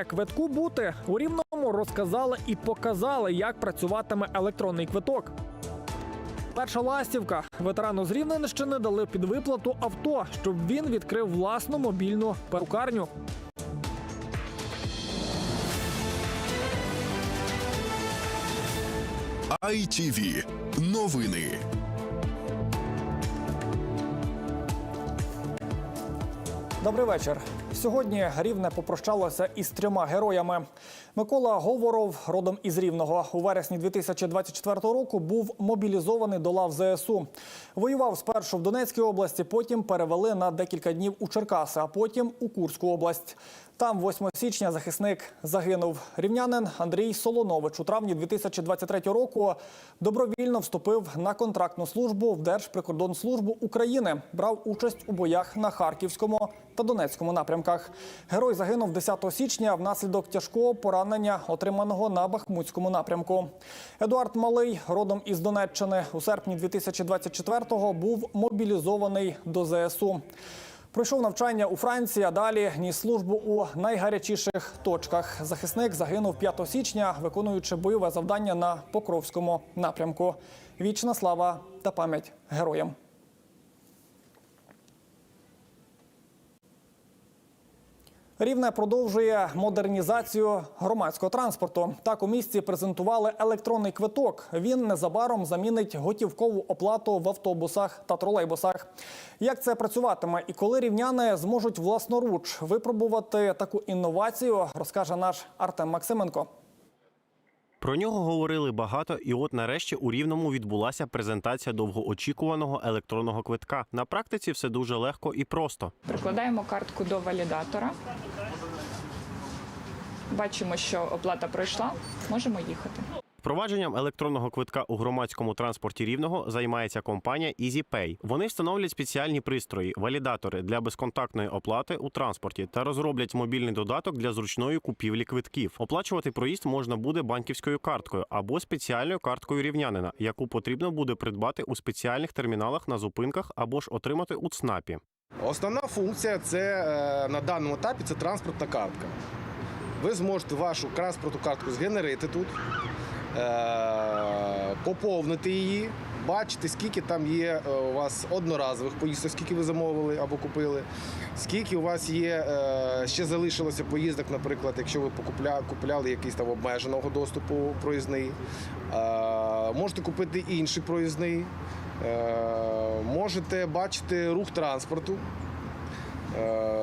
Е-квитку бути у рівному розказали і показали, як працюватиме електронний квиток. Перша ластівка ветерану з Рівненщини дали під виплату авто, щоб він відкрив власну мобільну перукарню. ITV. Новини. Добрий вечір. Сьогодні рівне попрощалося із трьома героями. Микола Говоров, родом із Рівного, у вересні 2024 року був мобілізований до лав ЗСУ. Воював спершу в Донецькій області, потім перевели на декілька днів у Черкаси, а потім у Курську область. Там 8 січня захисник загинув. Рівнянин Андрій Солонович у травні 2023 року добровільно вступив на контрактну службу в Держприкордонслужбу України. Брав участь у боях на Харківському та Донецькому напрямках. Герой загинув 10 січня внаслідок тяжкого поранення, отриманого на Бахмутському напрямку. Едуард Малий, родом із Донеччини, у серпні 2024-го був мобілізований до ЗСУ. Пройшов навчання у Франції, а далі ніс службу у найгарячіших точках. Захисник загинув 5 січня, виконуючи бойове завдання на Покровському напрямку. Вічна слава та пам'ять героям. Рівне продовжує модернізацію громадського транспорту. Так у місті презентували електронний квиток. Він незабаром замінить готівкову оплату в автобусах та тролейбусах. Як це працюватиме і коли рівняни зможуть власноруч випробувати таку інновацію, розкаже наш Артем Максименко. Про нього говорили багато, і от нарешті у Рівному відбулася презентація довгоочікуваного електронного квитка. На практиці все дуже легко і просто. Прикладаємо картку до валідатора. Бачимо, що оплата пройшла. Можемо їхати. Впровадженням електронного квитка у громадському транспорті рівного займається компанія EasyPay. Вони встановлять спеціальні пристрої, валідатори для безконтактної оплати у транспорті та розроблять мобільний додаток для зручної купівлі квитків. Оплачувати проїзд можна буде банківською карткою або спеціальною карткою рівнянина, яку потрібно буде придбати у спеціальних терміналах на зупинках або ж отримати у ЦНАПі. Основна функція це е, на даному етапі це транспортна картка. Ви зможете вашу транспортну картку згенерити тут, поповнити її, бачити, скільки там є е, у вас одноразових поїздок, скільки ви замовили або купили, скільки у вас є, е, ще залишилося поїздок, наприклад, якщо ви купляли якийсь там обмеженого доступу проїзний. Е, можете купити інший проїзний. Е, Можете бачити рух транспорту, Е,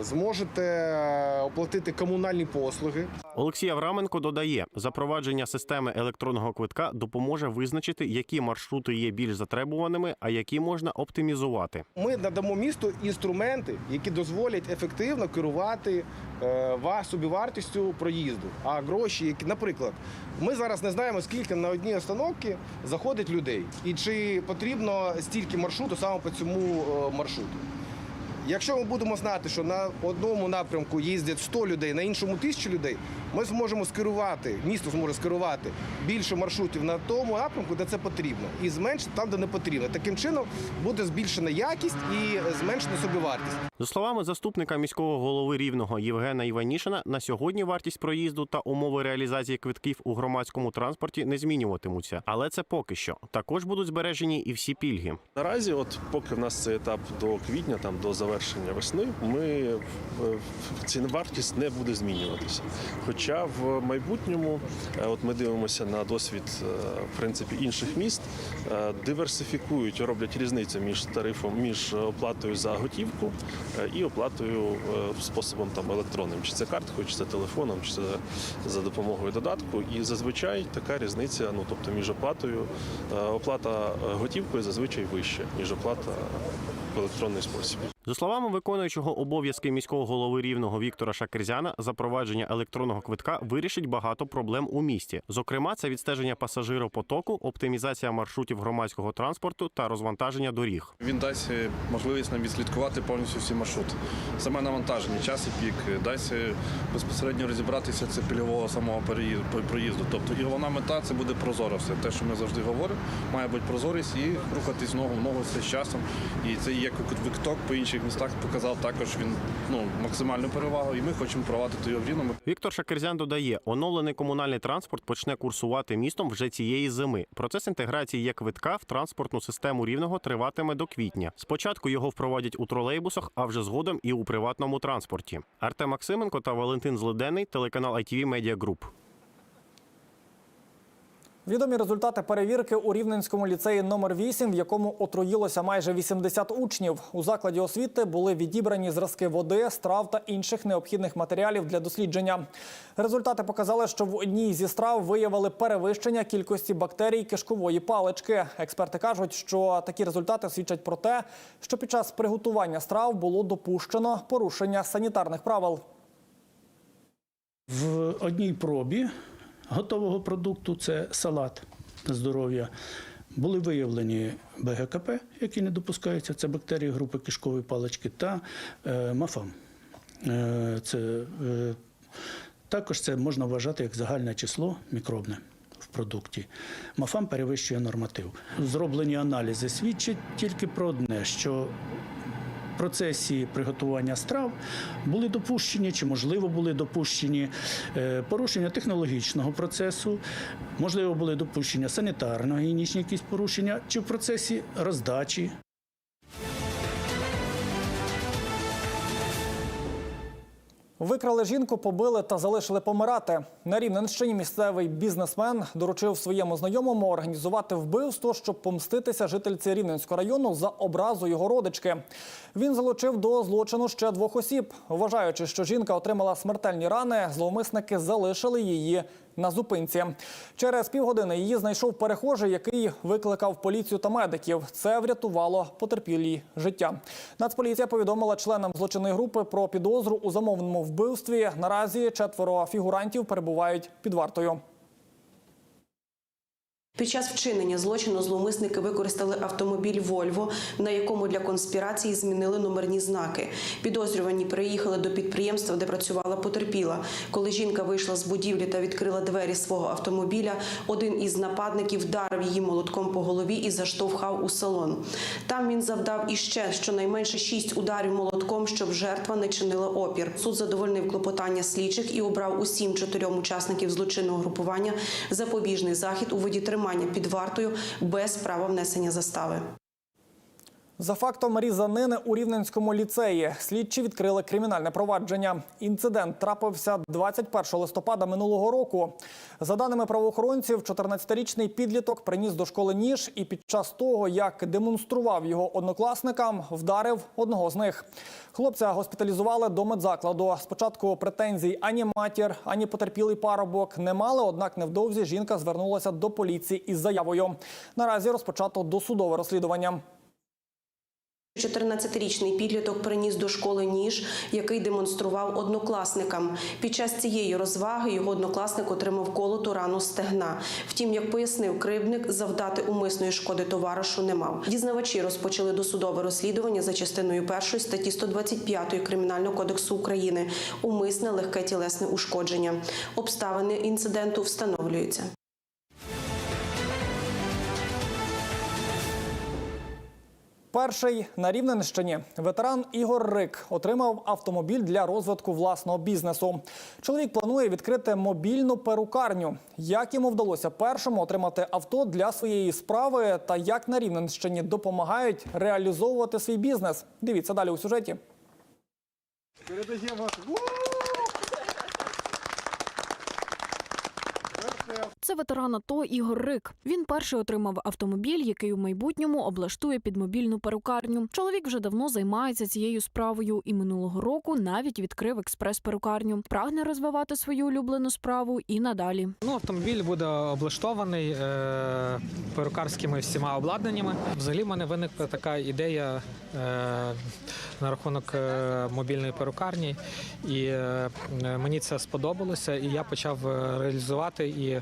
зможете оплатити комунальні послуги. Олексій Авраменко додає, запровадження системи електронного квитка допоможе визначити, які маршрути є більш затребуваними, а які можна оптимізувати. Ми надамо місту інструменти, які дозволять ефективно керувати е, вас собівартістю проїзду. А гроші, які, наприклад, ми зараз не знаємо, скільки на одній остановці заходить людей, і чи потрібно стільки маршруту саме по цьому е, маршруту. Якщо ми будемо знати, що на одному напрямку їздять 100 людей, на іншому 1000 людей, ми зможемо скерувати, місто зможе скерувати більше маршрутів на тому напрямку, де це потрібно, і зменшити там, де не потрібно. Таким чином буде збільшена якість і зменшена собівартість. За словами заступника міського голови рівного Євгена Іванішина, на сьогодні вартість проїзду та умови реалізації квитків у громадському транспорті не змінюватимуться, але це поки що. Також будуть збережені і всі пільги. Наразі, от поки в нас цей етап до квітня, там до завершення весни, ми е, ціна вартість не буде змінюватися. Хоча в майбутньому, е, от ми дивимося на досвід е, в принципі інших міст, е, диверсифікують, роблять різницю між тарифом, між оплатою за готівку і оплатою способом там електронним, чи це карткою, чи це телефоном, чи це за допомогою додатку. І зазвичай така різниця, ну тобто між оплатою, оплата готівкою зазвичай вища, ніж оплата в електронний спосіб. За словами виконуючого обов'язки міського голови рівного Віктора Шакерзяна, запровадження електронного квитка вирішить багато проблем у місті. Зокрема, це відстеження пасажиропотоку, оптимізація маршрутів громадського транспорту та розвантаження доріг. Він дасть можливість нам відслідкувати повністю всі маршрути. Саме навантаження, час і пік, дасть безпосередньо розібратися це пільгового самого проїзду. Тобто і головна мета це буде прозоро все. Те, що ми завжди говоримо, має бути прозорість і рухатись ногу в ногу з часом. І це є квиток по іншій інших містах показав також він ну, максимальну перевагу, і ми хочемо провадити його в Рівному. Віктор Шакерзян додає, оновлений комунальний транспорт почне курсувати містом вже цієї зими. Процес інтеграції є квитка в транспортну систему рівного триватиме до квітня. Спочатку його впровадять у тролейбусах, а вже згодом і у приватному транспорті. Артем Максименко та Валентин Злиденний, телеканал ITV Media Group. Відомі результати перевірки у Рівненському ліцеї номер 8 в якому отруїлося майже 80 учнів. У закладі освіти були відібрані зразки води, страв та інших необхідних матеріалів для дослідження. Результати показали, що в одній зі страв виявили перевищення кількості бактерій кишкової палички. Експерти кажуть, що такі результати свідчать про те, що під час приготування страв було допущено порушення санітарних правил. В одній пробі готового продукту це салат здоров'я. Були виявлені БГКП, які не допускаються, це бактерії групи кишкової палички, та е, мафам. Е, це, е, також це можна вважати як загальне число мікробне в продукті. Мафам перевищує норматив. Зроблені аналізи свідчать тільки про одне, що процесі приготування страв були допущені, чи можливо були допущені е, порушення технологічного процесу, можливо, були допущення санітарно-гігієнічні якісь порушення, чи в процесі роздачі Викрали жінку, побили та залишили помирати. На Рівненщині місцевий бізнесмен доручив своєму знайомому організувати вбивство, щоб помститися жительці Рівненського району за образу його родички. Він залучив до злочину ще двох осіб. Вважаючи, що жінка отримала смертельні рани, зловмисники залишили її на зупинці. Через півгодини її знайшов перехожий, який викликав поліцію та медиків. Це врятувало потерпілій життя. Нацполіція повідомила членам злочинної групи про підозру у замовному вбивстві. Наразі четверо фігурантів перебувають під вартою. Під час вчинення злочину зловмисники використали автомобіль Вольво, на якому для конспірації змінили номерні знаки. Підозрювані приїхали до підприємства, де працювала потерпіла. Коли жінка вийшла з будівлі та відкрила двері свого автомобіля, один із нападників вдарив її молотком по голові і заштовхав у салон. Там він завдав іще щонайменше шість ударів молотком, щоб жертва не чинила опір. Суд задовольнив клопотання слідчих і обрав усім чотирьом учасників злочинного групування запобіжний захід у виді тримання під вартою без права внесення застави. За фактом різанини у Рівненському ліцеї слідчі відкрили кримінальне провадження. Інцидент трапився 21 листопада минулого року. За даними правоохоронців, 14-річний підліток приніс до школи ніж і під час того, як демонстрував його однокласникам, вдарив одного з них. Хлопця госпіталізували до медзакладу. Спочатку претензій ані матір, ані потерпілий парубок не мали. Однак невдовзі жінка звернулася до поліції із заявою. Наразі розпочато досудове розслідування. 14-річний підліток приніс до школи ніж, який демонстрував однокласникам. Під час цієї розваги його однокласник отримав колоту рану стегна. Втім, як пояснив кривдник, завдати умисної шкоди товаришу не мав. Дізнавачі розпочали досудове розслідування за частиною першої статті 125 Кримінального кодексу України умисне легке тілесне ушкодження. Обставини інциденту встановлюються. Перший на Рівненщині ветеран Ігор Рик отримав автомобіль для розвитку власного бізнесу. Чоловік планує відкрити мобільну перукарню. Як йому вдалося першому отримати авто для своєї справи та як на Рівненщині допомагають реалізовувати свій бізнес? Дивіться далі у сюжеті. Це ветеран АТО Ігор Рик. Він перший отримав автомобіль, який у майбутньому облаштує під мобільну перукарню. Чоловік вже давно займається цією справою і минулого року навіть відкрив експрес-перукарню. Прагне розвивати свою улюблену справу і надалі. Ну, автомобіль буде облаштований е, перукарськими всіма обладнаннями. Взагалі, в мене виникла така ідея е, на рахунок е, мобільної перукарні, і е, мені це сподобалося. І я почав е, реалізувати і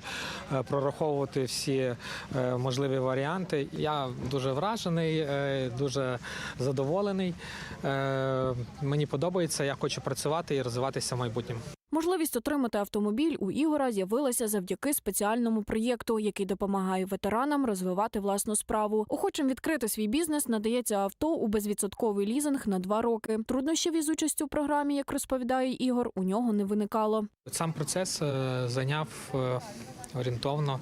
е, прораховувати всі е, можливі варіанти. Я дуже вражений, е, дуже задоволений. Мені подобається. Я хочу працювати і розвиватися в майбутньому. Можливість отримати автомобіль у Ігора з'явилася завдяки спеціальному проєкту, який допомагає ветеранам розвивати власну справу. Охочим відкрити свій бізнес надається авто у безвідсотковий лізинг на два роки. Труднощів із участю в програмі, як розповідає Ігор, у нього не виникало. Сам процес зайняв орієнтовно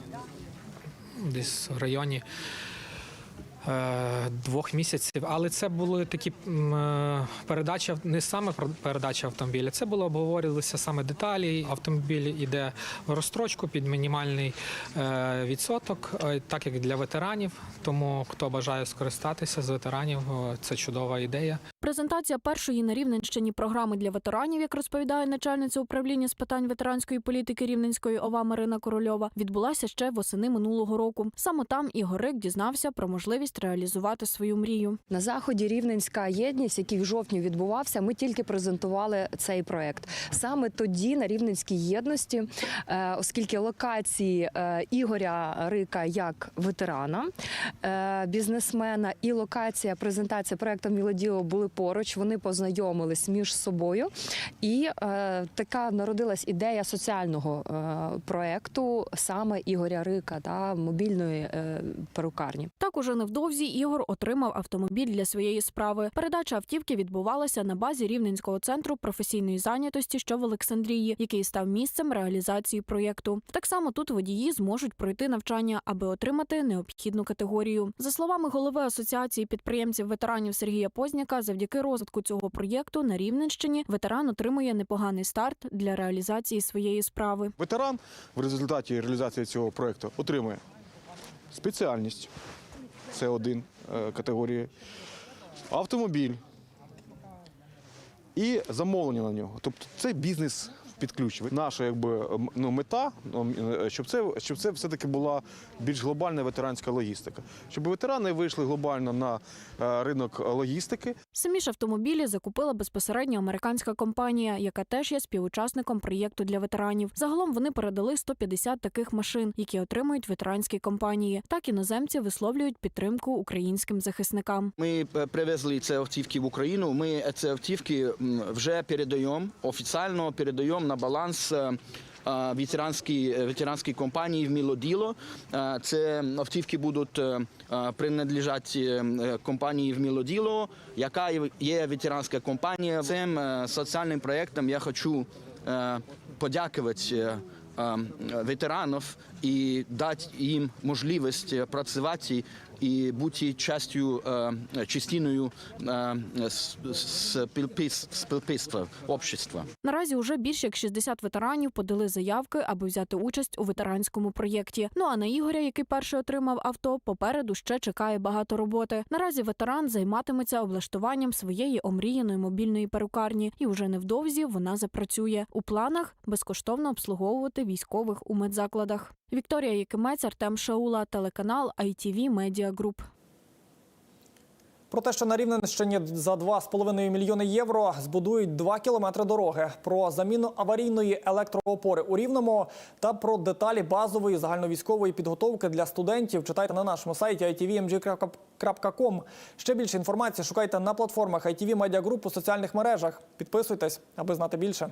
десь в районі е, двох місяців. Але це були такі е, передачі, не саме передача автомобіля, це було обговорювалися саме деталі. Автомобіль іде в розстрочку під мінімальний е, відсоток, так як для ветеранів. Тому хто бажає скористатися з ветеранів, це чудова ідея. Презентація першої на Рівненщині програми для ветеранів, як розповідає начальниця управління з питань ветеранської політики Рівненської ОВА Марина Корольова, відбулася ще восени минулого року. Саме там Ігор Рик дізнався про можливість реалізувати свою мрію. На заході Рівненська єдність, який в жовтні відбувався, ми тільки презентували цей проект. Саме тоді на Рівненській єдності, е, оскільки локації е, Ігоря Рика як ветерана, е, бізнесмена і локація презентація проекту Мілодіо були поруч. Вони познайомились між собою, і е, така народилась ідея соціального е, проекту саме Ігоря Рика та мобільної е, перукарні. Так уже невдовзі Ігор отримав автомобіль для своєї справи. Передача автівки відбувалася на базі Рівненського центру професійної зайнятості, що в Олександрії, який став місцем реалізації проєкту. Так само тут водії зможуть пройти навчання, аби отримати необхідну категорію. За словами голови асоціації підприємців ветеранів Сергія Позняка, завдяки розвитку цього проєкту на Рівненщині ветеран отримує непоганий старт для реалізації своєї справи. Ветеран в результаті реалізації цього проєкту отримує спеціальність, це один е, категорії, автомобіль і замовлення на нього. Тобто це бізнес під ключ. Наша якби, ну, мета, ну, е, щоб це, щоб це все-таки була більш глобальна ветеранська логістика. Щоб ветерани вийшли глобально на е, ринок логістики, Самі ж автомобілі закупила безпосередньо американська компанія, яка теж є співучасником проєкту для ветеранів. Загалом вони передали 150 таких машин, які отримують ветеранські компанії. Так іноземці висловлюють підтримку українським захисникам. Ми е, привезли ці автівки в Україну. Ми ці автівки вже передаємо офіційно передаємо на баланс. е, е, Ветеранській ветеранській компанії в Мілоділо. Е, Це автівки будуть е, е, принадлежати е, компанії в Мілоділо, яка є ветеранська компанія. Цим е, соціальним проєктом я хочу е, подякувати е, е, ветеранів і дати їм можливість е, працювати і бути частю, е, частиною е, с- общества. Наразі уже більше як 60 ветеранів подали заявки, аби взяти участь у ветеранському проєкті. Ну а на Ігоря, який перший отримав авто, попереду ще чекає багато роботи. Наразі ветеран займатиметься облаштуванням своєї омріяної мобільної перукарні, і уже невдовзі вона запрацює. У планах безкоштовно обслуговувати військових у медзакладах. Вікторія Якимець, Артем Шаула, телеканал ITV Media Group. Про те, що на Рівненщині за 2,5 мільйони євро збудують 2 кілометри дороги, про заміну аварійної електроопори у Рівному та про деталі базової загальновійськової підготовки для студентів читайте на нашому сайті itvmg.com. Ще більше інформації шукайте на платформах ITV Media Group у соціальних мережах. Підписуйтесь, аби знати більше.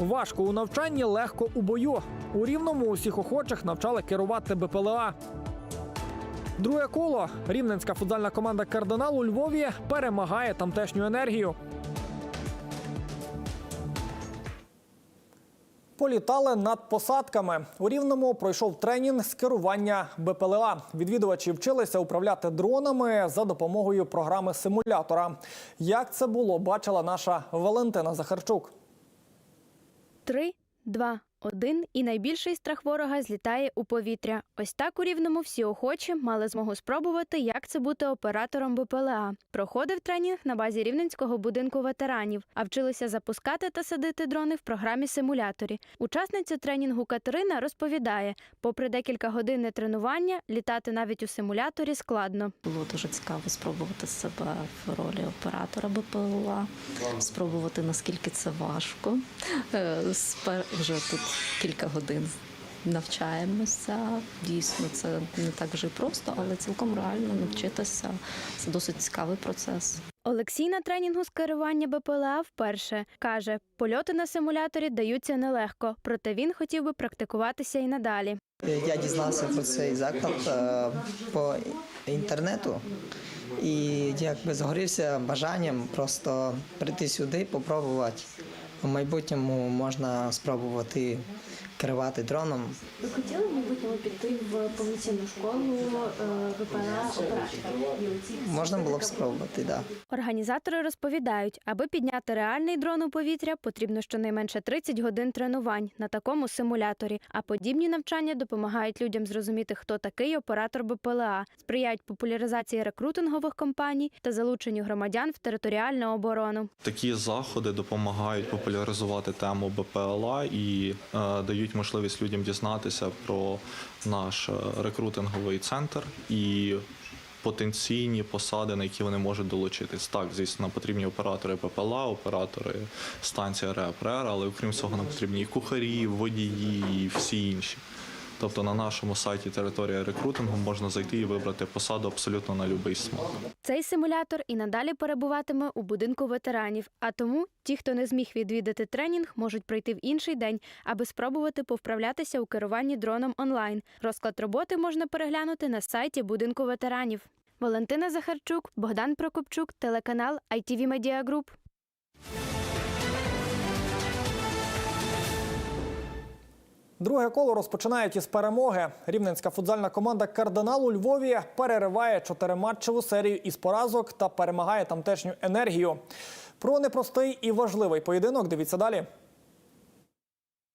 Важко у навчанні, легко у бою. У рівному усіх охочих навчали керувати БПЛА. Друге коло. Рівненська футзальна команда Кардинал у Львові перемагає тамтешню енергію. Політали над посадками. У Рівному пройшов тренінг з керування БПЛА. Відвідувачі вчилися управляти дронами за допомогою програми симулятора. Як це було, бачила наша Валентина Захарчук. Три, два, один і найбільший страх ворога злітає у повітря. Ось так у рівному всі охочі мали змогу спробувати, як це бути оператором БПЛА. Проходив тренінг на базі рівненського будинку ветеранів, а вчилися запускати та садити дрони в програмі симуляторі. Учасниця тренінгу Катерина розповідає, попри декілька годин тренування, літати навіть у симуляторі складно. Було дуже цікаво спробувати себе в ролі оператора БПЛА, спробувати наскільки це важко. Е, Вже тут кілька годин навчаємося. Дійсно, це не так вже просто, але цілком реально навчитися. Це досить цікавий процес. Олексій на тренінгу з керування БПЛА вперше каже, польоти на симуляторі даються нелегко, проте він хотів би практикуватися і надалі. Я дізнався про цей заклад е, по інтернету і якби загорівся бажанням просто прийти сюди, попробувати. В майбутньому можна спробувати керувати дроном. Ви хотіли в майбутньому піти в повноцінну школу ВПЛА оператора? Можна було б спробувати. Да. Організатори розповідають, аби підняти реальний дрон у повітря, потрібно щонайменше 30 годин тренувань на такому симуляторі. А подібні навчання допомагають людям зрозуміти, хто такий оператор БПЛА, сприяють популяризації рекрутингових компаній та залученню громадян в територіальну оборону. Такі заходи допомагають популяризувати тему БПЛА і е, дають можливість людям дізнатися про наш е, рекрутинговий центр і потенційні посади, на які вони можуть долучитись. Так, звісно, потрібні оператори ППЛА, оператори станції РЕПРЕР, але окрім цього нам потрібні і кухарі, водії, і всі інші. Тобто на нашому сайті територія рекрутингу можна зайти і вибрати посаду абсолютно на будь-який смак. Цей симулятор і надалі перебуватиме у будинку ветеранів. А тому ті, хто не зміг відвідати тренінг, можуть прийти в інший день, аби спробувати повправлятися у керуванні дроном онлайн. Розклад роботи можна переглянути на сайті будинку ветеранів. Валентина Захарчук, Богдан Прокопчук, телеканал ITV Media Group. Друге коло розпочинають із перемоги. Рівненська футзальна команда Кардинал у Львові перериває чотириматчеву серію із поразок та перемагає тамтешню енергію. Про непростий і важливий поєдинок дивіться далі.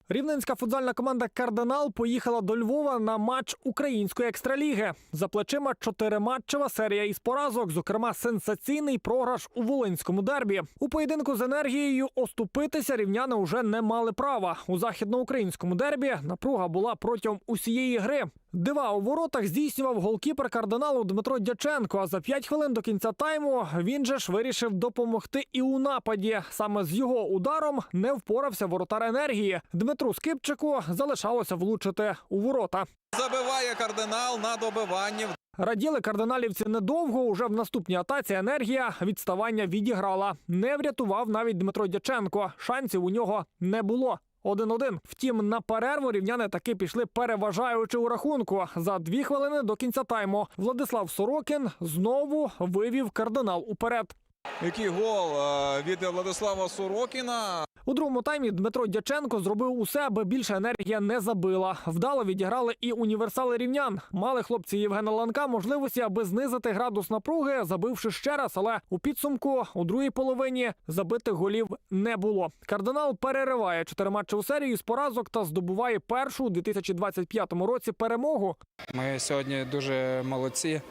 Рівненська футзальна команда Кардинал поїхала до Львова на матч української екстраліги. За плечима чотириматчева серія із поразок, зокрема сенсаційний програш у Волинському дербі. У поєдинку з енергією оступитися рівняни уже не мали права. У західноукраїнському дербі напруга була протягом усієї гри. Дива у воротах здійснював голкіпер кардиналу Дмитро Дяченко. А за п'ять хвилин до кінця тайму він же ж вирішив допомогти і у нападі. Саме з його ударом не впорався воротар енергії. Дмитру Скипчику залишалося влучити у ворота. Забиває кардинал на добиванні. Раділи кардиналівці недовго. Уже в наступній атаці енергія відставання відіграла. Не врятував навіть Дмитро Дяченко. Шансів у нього не було. 1-1. Втім, на перерву рівняни таки пішли переважаючи у рахунку. За дві хвилини до кінця тайму Владислав Сорокін знову вивів кардинал уперед. Який гол е, від Владислава Сорокіна. У другому таймі Дмитро Дяченко зробив усе, аби більше енергія не забила. Вдало відіграли і універсали рівнян. Мали хлопці Євгена Ланка можливості, аби знизити градус напруги, забивши ще раз. Але у підсумку у другій половині забитих голів не було. Кардинал перериває чотириматчеву серію з поразок та здобуває першу у 2025 році перемогу. Ми сьогодні дуже молодці.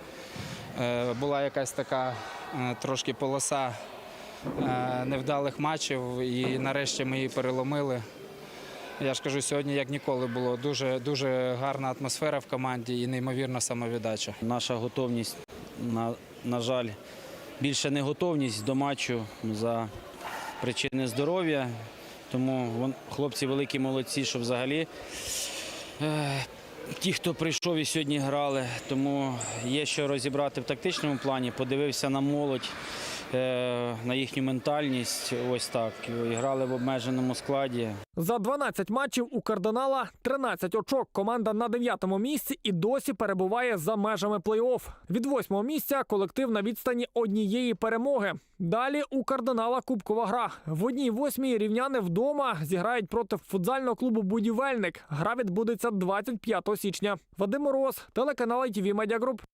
Е, Була якась така е, трошки полоса невдалих матчів, і нарешті ми її переломили. Я ж кажу, сьогодні як ніколи було дуже дуже гарна атмосфера в команді і неймовірна самовіддача. Наша готовність, на, на жаль, більше не готовність до матчу за причини здоров'я. Тому вон- хлопці великі молодці, що взагалі е, ті, хто прийшов і сьогодні грали. Тому є що розібрати в тактичному плані. Подивився на молодь, е, на їхню ментальність. Ось так. І грали в обмеженому складі. За 12 матчів у кардинала 13 очок. Команда на 9-му місці і досі перебуває за межами плей-офф. Від 8-го місця колектив на відстані однієї перемоги. Далі у кардинала кубкова гра. В одній восьмій рівняни вдома зіграють проти футзального клубу Будівельник. Гра відбудеться 25 січня. Вадим Мороз, телеканал ITV Media.